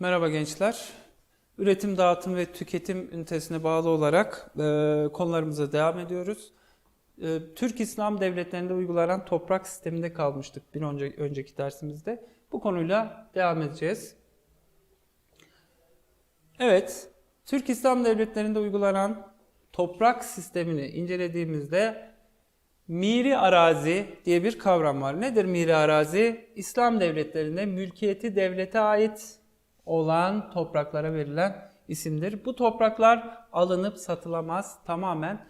Merhaba gençler. Üretim, dağıtım ve tüketim ünitesine bağlı olarak e, konularımıza devam ediyoruz. E, Türk İslam devletlerinde uygulanan toprak sisteminde kalmıştık bir önce, önceki dersimizde. Bu konuyla devam edeceğiz. Evet, Türk İslam devletlerinde uygulanan toprak sistemini incelediğimizde Miri arazi diye bir kavram var. Nedir miri arazi? İslam devletlerinde mülkiyeti devlete ait olan topraklara verilen isimdir. Bu topraklar alınıp satılamaz. Tamamen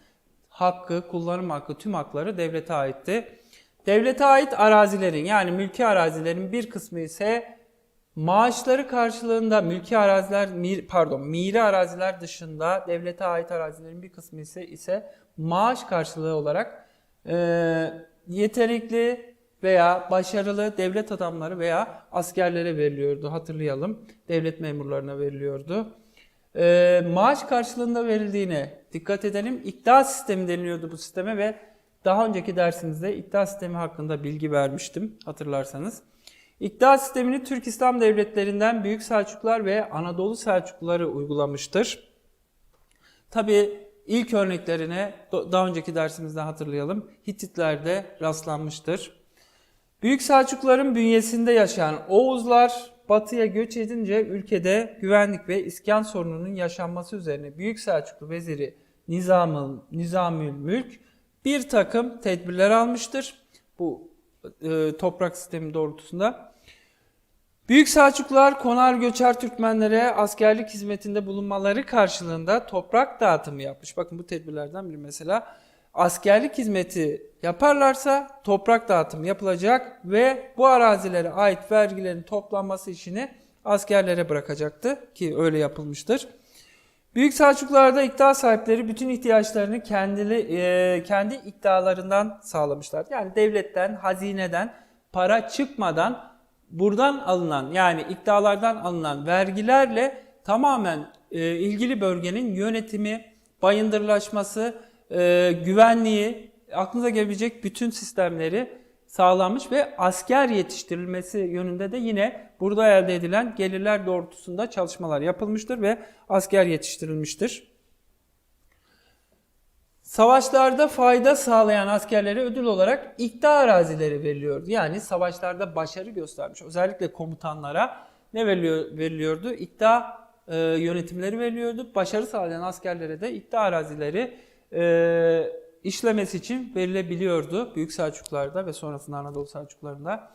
hakkı, kullanım hakkı, tüm hakları devlete aitti. Devlete ait arazilerin yani mülki arazilerin bir kısmı ise maaşları karşılığında mülki araziler pardon miri araziler dışında devlete ait arazilerin bir kısmı ise ise maaş karşılığı olarak e, yetenekli veya başarılı devlet adamları veya askerlere veriliyordu. Hatırlayalım. Devlet memurlarına veriliyordu. E, maaş karşılığında verildiğine dikkat edelim. İkta sistemi deniliyordu bu sisteme ve daha önceki dersimizde ikta sistemi hakkında bilgi vermiştim hatırlarsanız. İkta sistemini Türk İslam devletlerinden Büyük Selçuklular ve Anadolu Selçukluları uygulamıştır. Tabi ilk örneklerine daha önceki dersimizde hatırlayalım. Hititlerde rastlanmıştır. Büyük Selçukluların bünyesinde yaşayan Oğuzlar batıya göç edince ülkede güvenlik ve iskan sorununun yaşanması üzerine Büyük Selçuklu veziri Nizamül, Nizamül Mülk bir takım tedbirler almıştır. Bu e, toprak sistemi doğrultusunda. Büyük Selçuklular konar göçer Türkmenlere askerlik hizmetinde bulunmaları karşılığında toprak dağıtımı yapmış. Bakın bu tedbirlerden biri mesela askerlik hizmeti yaparlarsa toprak dağıtımı yapılacak ve bu arazilere ait vergilerin toplanması işini askerlere bırakacaktı ki öyle yapılmıştır. Büyük Selçuklularda iktidar sahipleri bütün ihtiyaçlarını kendili, e, kendi iktidarlarından sağlamışlar. Yani devletten, hazineden para çıkmadan buradan alınan yani iktidarlardan alınan vergilerle tamamen e, ilgili bölgenin yönetimi, bayındırlaşması, e, güvenliği, aklınıza gelebilecek bütün sistemleri sağlanmış ve asker yetiştirilmesi yönünde de yine burada elde edilen gelirler doğrultusunda çalışmalar yapılmıştır ve asker yetiştirilmiştir. Savaşlarda fayda sağlayan askerlere ödül olarak ikta arazileri veriliyordu. Yani savaşlarda başarı göstermiş özellikle komutanlara ne veriliyor, veriliyordu? İkta e, yönetimleri veriliyordu. Başarı sağlayan askerlere de ikta arazileri e, işlemesi için verilebiliyordu. Büyük Selçuklularda ve sonrasında Anadolu Selçuklularında.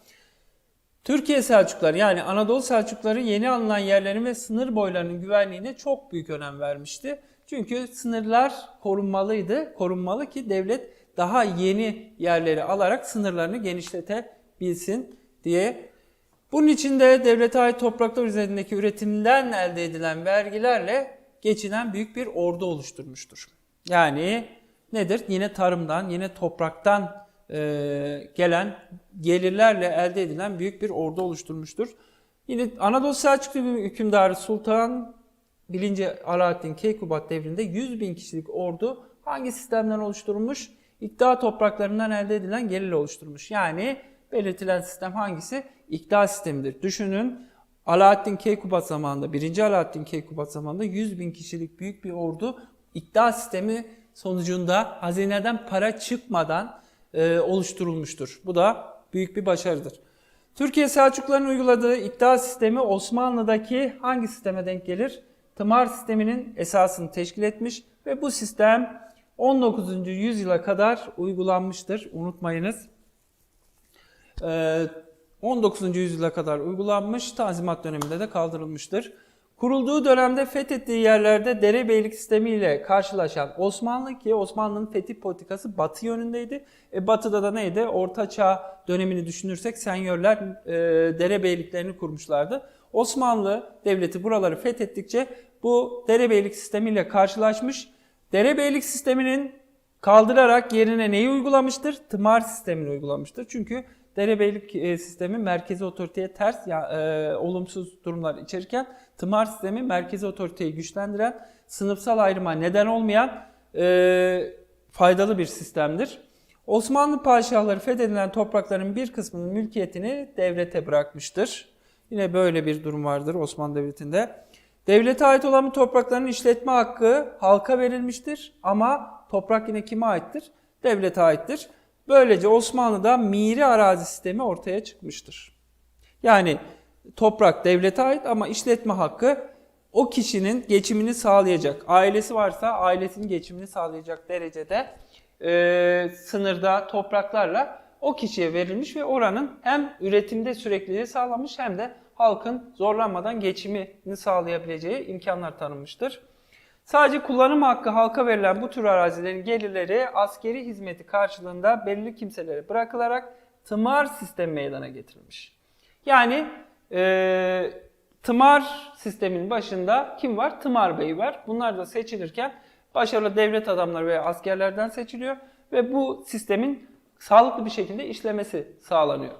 Türkiye Selçukluları yani Anadolu Selçukluları yeni alınan yerlerin ve sınır boylarının güvenliğine çok büyük önem vermişti. Çünkü sınırlar korunmalıydı. Korunmalı ki devlet daha yeni yerleri alarak sınırlarını genişletebilsin diye. Bunun için de devlete ait topraklar üzerindeki üretimden elde edilen vergilerle geçinen büyük bir ordu oluşturmuştur. Yani nedir? Yine tarımdan, yine topraktan e, gelen gelirlerle elde edilen büyük bir ordu oluşturmuştur. Yine Anadolu Selçuklu hükümdarı Sultan 1. Alaaddin Keykubat devrinde 100 bin kişilik ordu hangi sistemden oluşturulmuş? İktidar topraklarından elde edilen gelirle oluşturulmuş. Yani belirtilen sistem hangisi? İktidar sistemidir. Düşünün Alaaddin Keykubat zamanında, 1. Alaaddin Keykubat zamanında 100 bin kişilik büyük bir ordu iktidar sistemi sonucunda hazineden para çıkmadan e, oluşturulmuştur. Bu da büyük bir başarıdır. Türkiye Selçukluların uyguladığı iktidar sistemi Osmanlı'daki hangi sisteme denk gelir? Tımar sisteminin esasını teşkil etmiş ve bu sistem 19. yüzyıla kadar uygulanmıştır. Unutmayınız. Ee, 19. yüzyıla kadar uygulanmış, Tanzimat döneminde de kaldırılmıştır. Kurulduğu dönemde fethettiği yerlerde derebeylik sistemiyle karşılaşan Osmanlı ki Osmanlı'nın fetih politikası batı yönündeydi. E, batıda da neydi? Orta Çağ dönemini düşünürsek senyörler e, derebeyliklerini kurmuşlardı. Osmanlı devleti buraları fethettikçe bu derebeylik sistemiyle karşılaşmış. Derebeylik sisteminin kaldırarak yerine neyi uygulamıştır? Tımar sistemini uygulamıştır. Çünkü derebeylik e, sistemi merkezi otoriteye ters ya e, olumsuz durumlar içerirken tımar sistemi merkezi otoriteyi güçlendiren, sınıfsal ayrıma neden olmayan e, faydalı bir sistemdir. Osmanlı padişahları fethedilen toprakların bir kısmının mülkiyetini devlete bırakmıştır. Yine böyle bir durum vardır Osmanlı Devleti'nde. Devlete ait olan bu toprakların işletme hakkı halka verilmiştir ama toprak yine kime aittir? Devlete aittir. Böylece Osmanlı'da miri arazi sistemi ortaya çıkmıştır. Yani toprak devlete ait ama işletme hakkı o kişinin geçimini sağlayacak. Ailesi varsa ailesinin geçimini sağlayacak derecede e, sınırda topraklarla o kişiye verilmiş ve oranın hem üretimde sürekliliği sağlamış hem de halkın zorlanmadan geçimini sağlayabileceği imkanlar tanınmıştır. Sadece kullanım hakkı halka verilen bu tür arazilerin gelirleri askeri hizmeti karşılığında belirli kimselere bırakılarak tımar sistemi meydana getirilmiş. Yani e, tımar sistemin başında kim var? Tımar Bey var. Bunlar da seçilirken başarılı devlet adamları veya askerlerden seçiliyor ve bu sistemin sağlıklı bir şekilde işlemesi sağlanıyor.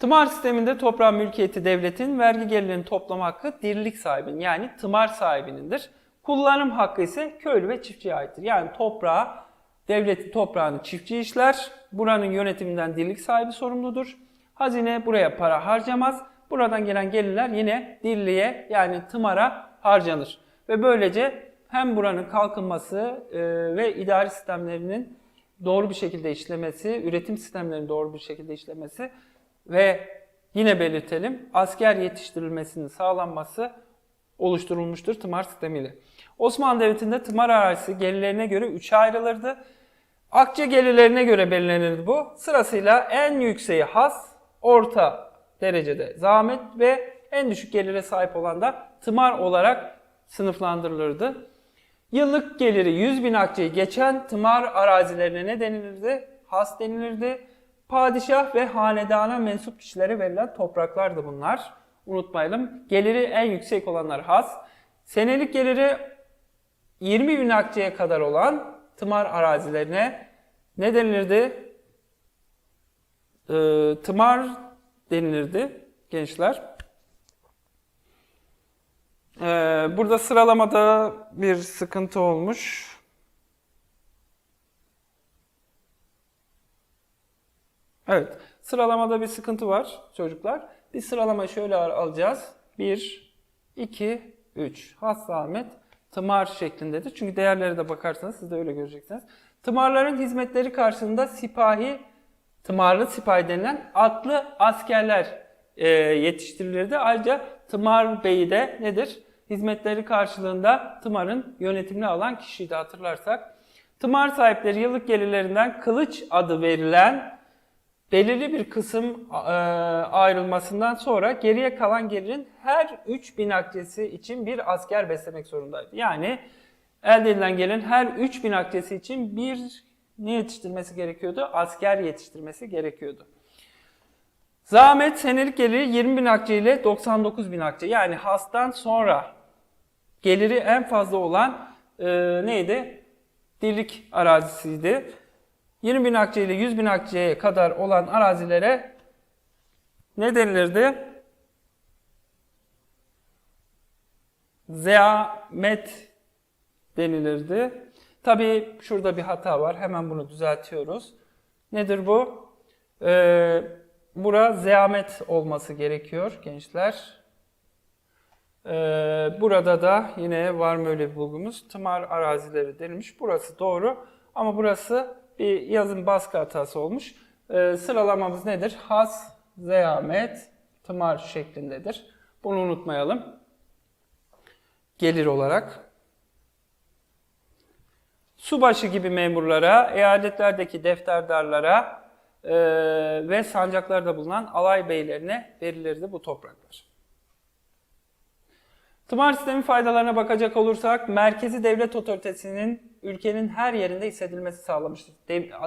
Tımar sisteminde toprağın mülkiyeti devletin, vergi gelirlerinin toplama hakkı dirilik sahibinin yani tımar sahibinindir. Kullanım hakkı ise köylü ve çiftçiye aittir. Yani toprağı, devletin toprağını çiftçi işler, buranın yönetiminden dirilik sahibi sorumludur. Hazine buraya para harcamaz. Buradan gelen gelirler yine dirliğe yani tımara harcanır. Ve böylece hem buranın kalkınması e, ve idari sistemlerinin doğru bir şekilde işlemesi, üretim sistemlerinin doğru bir şekilde işlemesi ve yine belirtelim asker yetiştirilmesinin sağlanması oluşturulmuştur tımar sistemiyle. Osmanlı Devleti'nde tımar arazisi gelirlerine göre üçe ayrılırdı. Akçe gelirlerine göre belirlenirdi bu. Sırasıyla en yükseği has, orta derecede zahmet ve en düşük gelire sahip olan da tımar olarak sınıflandırılırdı. Yıllık geliri 100 bin akçeyi geçen tımar arazilerine ne denilirdi? Has denilirdi. Padişah ve hanedana mensup kişilere verilen topraklardı bunlar. Unutmayalım. Geliri en yüksek olanlar has. Senelik geliri 20 bin akçeye kadar olan tımar arazilerine ne denilirdi? Ee, tımar denilirdi gençler. Ee, burada sıralamada bir sıkıntı olmuş. Evet, sıralamada bir sıkıntı var çocuklar. Bir sıralama şöyle al- alacağız. 1, 2, 3. Has Ahmet tımar şeklindedir. Çünkü değerlere de bakarsanız siz de öyle göreceksiniz. Tımarların hizmetleri karşılığında sipahi, tımarlı sipahi denilen atlı askerler e, yetiştirilirdi. Ayrıca Tımar Bey'i de nedir? Hizmetleri karşılığında Tımar'ın yönetimini alan kişiydi hatırlarsak. Tımar sahipleri yıllık gelirlerinden kılıç adı verilen belirli bir kısım e, ayrılmasından sonra geriye kalan gelirin her 3000 akçesi için bir asker beslemek zorundaydı. Yani elde edilen gelirin her 3000 akçesi için bir ne yetiştirmesi gerekiyordu? Asker yetiştirmesi gerekiyordu. Zahmet senelik geliri 20 bin akçe ile 99 bin akçe. Yani hastan sonra geliri en fazla olan e, neydi? Dirlik arazisiydi. 20 bin akçe ile 100 bin akçeye kadar olan arazilere ne denilirdi? Zeamet denilirdi. Tabii şurada bir hata var. Hemen bunu düzeltiyoruz. Nedir bu? Ee, bura zeamet olması gerekiyor gençler. Ee, burada da yine var mı öyle bir bulgumuz? Tımar arazileri denilmiş. Burası doğru ama burası bir yazım baskı hatası olmuş. Ee, sıralamamız nedir? Has, zeamet, tımar şeklindedir. Bunu unutmayalım. Gelir olarak. Subaşı gibi memurlara, eyaletlerdeki defterdarlara e, ve sancaklarda bulunan alay beylerine verilirdi bu topraklar. Tımar sistemi faydalarına bakacak olursak, merkezi devlet otoritesinin ülkenin her yerinde hissedilmesi sağlamıştır.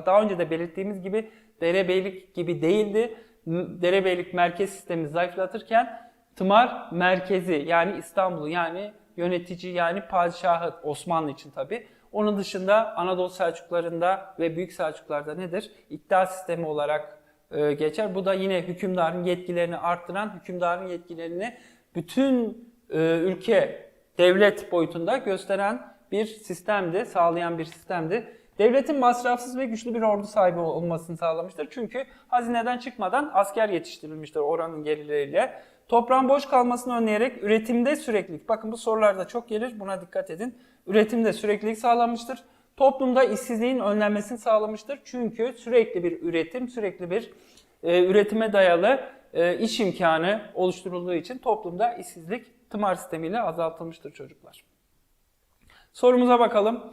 Daha önce de belirttiğimiz gibi derebeylik gibi değildi. Derebeylik merkez sistemi zayıflatırken tımar merkezi yani İstanbul'u yani yönetici yani padişahı Osmanlı için tabi. Onun dışında Anadolu Selçuklarında ve Büyük Selçuklarda nedir? İddia sistemi olarak e, geçer. Bu da yine hükümdarın yetkilerini arttıran, hükümdarın yetkilerini bütün e, ülke, devlet boyutunda gösteren bir sistemdi, sağlayan bir sistemdi. Devletin masrafsız ve güçlü bir ordu sahibi olmasını sağlamıştır. Çünkü hazineden çıkmadan asker yetiştirilmiştir oranın gelirleriyle. Toprağın boş kalmasını önleyerek üretimde süreklilik, bakın bu sorularda çok gelir buna dikkat edin. Üretimde süreklilik sağlanmıştır. Toplumda işsizliğin önlenmesini sağlamıştır. Çünkü sürekli bir üretim, sürekli bir e, üretime dayalı e, iş imkanı oluşturulduğu için toplumda işsizlik tımar sistemiyle azaltılmıştır çocuklar. Sorumuza bakalım.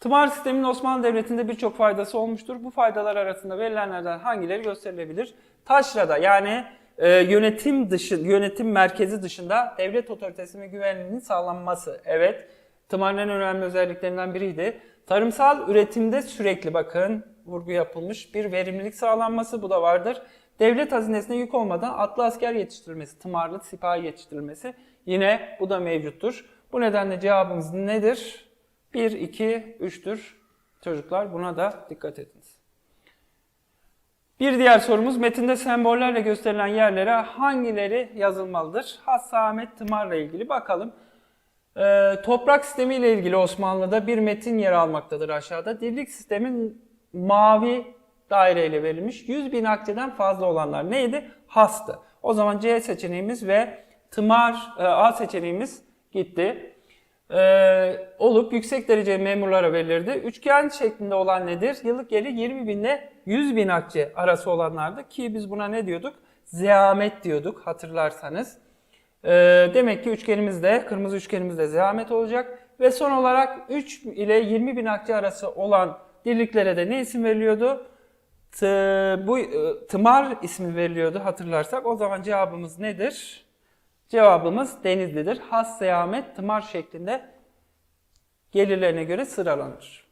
Tımar sisteminin Osmanlı Devleti'nde birçok faydası olmuştur. Bu faydalar arasında verilenlerden hangileri gösterilebilir? Taşra'da yani e, yönetim dışı, yönetim merkezi dışında devlet otoritesi ve güvenliğinin sağlanması. Evet, tımarın en önemli özelliklerinden biriydi. Tarımsal üretimde sürekli bakın vurgu yapılmış bir verimlilik sağlanması bu da vardır. Devlet hazinesine yük olmadan atlı asker yetiştirilmesi, tımarlı sipahi yetiştirilmesi yine bu da mevcuttur. Bu nedenle cevabımız nedir? 1, 2, 3'tür. Çocuklar buna da dikkat ediniz. Bir diğer sorumuz metinde sembollerle gösterilen yerlere hangileri yazılmalıdır? Hassa Tımar'la ilgili bakalım. Ee, toprak sistemi ile ilgili Osmanlı'da bir metin yer almaktadır aşağıda. Dirlik sistemin mavi daireyle verilmiş 100 bin akçeden fazla olanlar neydi? Hastı. O zaman C seçeneğimiz ve tımar e, A seçeneğimiz gitti. Ee, olup yüksek dereceli memurlara verilirdi. Üçgen şeklinde olan nedir? Yıllık geliri 20 bin ile 100 bin akçe arası olanlardı ki biz buna ne diyorduk? Zeamet diyorduk hatırlarsanız. Ee, demek ki üçgenimizde, kırmızı üçgenimizde zeamet olacak. Ve son olarak 3 ile 20 bin akçe arası olan dirliklere de ne isim veriliyordu? T- bu e, tımar ismi veriliyordu hatırlarsak. O zaman cevabımız nedir? Cevabımız Denizli'dir. Has zeamet tımar şeklinde gelirlerine göre sıralanır.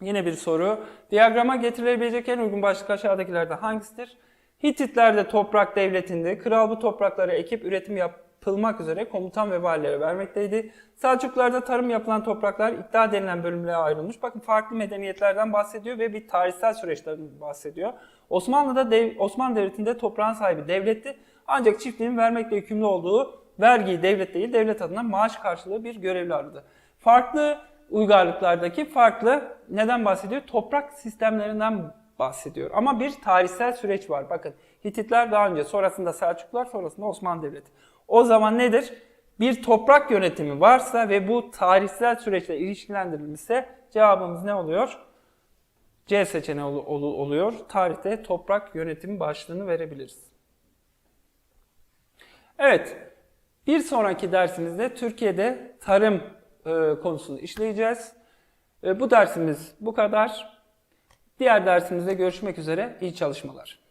Yine bir soru. Diyagrama getirilebilecek en uygun başlık aşağıdakilerden hangisidir? Hititlerde toprak devletinde kral bu toprakları ekip üretim yapılmak üzere komutan ve valilere vermekteydi. Selçuklularda tarım yapılan topraklar iddia denilen bölümlere ayrılmış. Bakın farklı medeniyetlerden bahsediyor ve bir tarihsel süreçten bahsediyor. Osmanlı'da dev, Osmanlı Devleti'nde toprağın sahibi devletti. Ancak çiftliğin vermekle yükümlü olduğu vergiyi devlet değil devlet adına maaş karşılığı bir görevli aradı. Farklı uygarlıklardaki farklı neden bahsediyor? Toprak sistemlerinden bahsediyor. Ama bir tarihsel süreç var. Bakın Hititler daha önce, sonrasında Selçuklular, sonrasında Osmanlı Devleti. O zaman nedir? Bir toprak yönetimi varsa ve bu tarihsel süreçle ilişkilendirilmişse cevabımız ne oluyor? C seçeneği ol- ol- oluyor. Tarihte toprak yönetimi başlığını verebiliriz. Evet, bir sonraki dersimizde Türkiye'de tarım e, konusunu işleyeceğiz. E, bu dersimiz bu kadar. Diğer dersimizde görüşmek üzere. İyi çalışmalar.